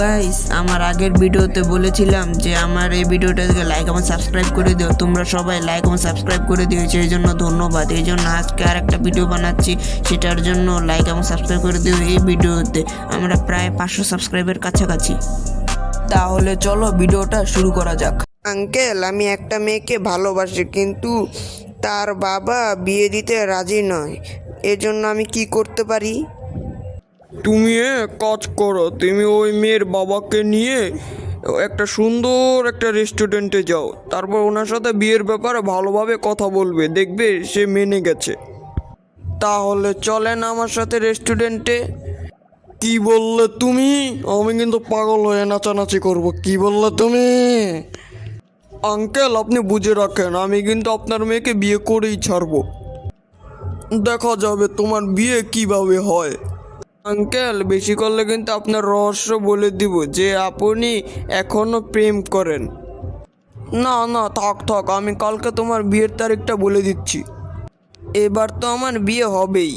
Guys আমার আগের ভিডিওতে বলেছিলাম যে আমার এই ভিডিওটাকে লাইক এবং সাবস্ক্রাইব করে দিও। তোমরা সবাই লাইক এবং সাবস্ক্রাইব করে দিও, সেই জন্য ধন্যবাদ। এই জন্য আজকে আর একটা ভিডিও বানাচ্ছি, সেটার জন্য লাইক এবং সাবস্ক্রাইব করে দিও এই ভিডিওতে। আমরা প্রায় পাঁচশো সাবস্ক্রাইবের কাছাকাছি। তাহলে চলো ভিডিওটা শুরু করা যাক। আঙ্কেল, আমি একটা মেয়েকে ভালোবাসি, কিন্তু তার বাবা বিয়ে দিতে রাজি নয়। এজন্য আমি কি করতে পারি? তুমি কাজ করো। তুমি ওই মেয়ের বাবাকে নিয়ে একটা সুন্দর একটা রেস্টুরেন্টে যাও। তারপর ওনার সাথে বিয়ের ব্যাপারে ভালোভাবে কথা বলবে। দেখবে সে মেনে গেছে। তাহলে চলেন আমার সাথে রেস্টুরেন্টে কি বললে তুমি? আমি কিন্তু পাগল হয়ে নাচানাচি করব। কি বললে তুমি? আঙ্কেল, আপনি বুঝে রাখেন, আমি কিন্তু আপনার মেয়েকে বিয়ে করেই ছাড়বো। দেখা যাবে তোমার বিয়ে কীভাবে হয়। আঙ্কেল, বেশি করলে কিন্তু আপনার রহস্য বলে দিব যে আপনি এখনও প্রেম করেন। না না, থাক থাক, আমি কালকে তোমার বিয়ের তারিখটা বলে দিচ্ছি। এবার তো আমার বিয়ে হবেই।